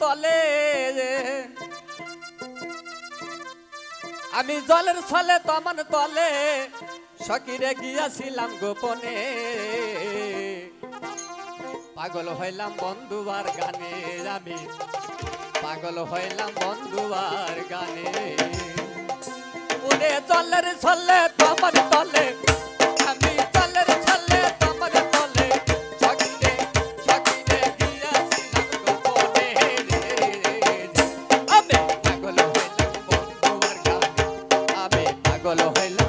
তলে। আমি জলের ছলে তমন তলে সকিরে গিয়াছিলাম গোপনে। পাগল হইলাম বন্ধুবার গানে, আমি পাগল হইলাম বন্ধুবার গানে। ওরে জলের ছলে তমন তলে colo. Hello.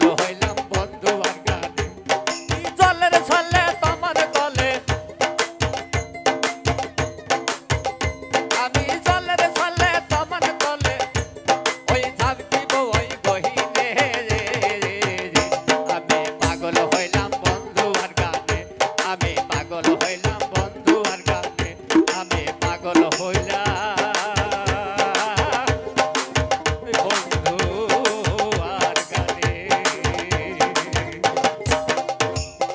los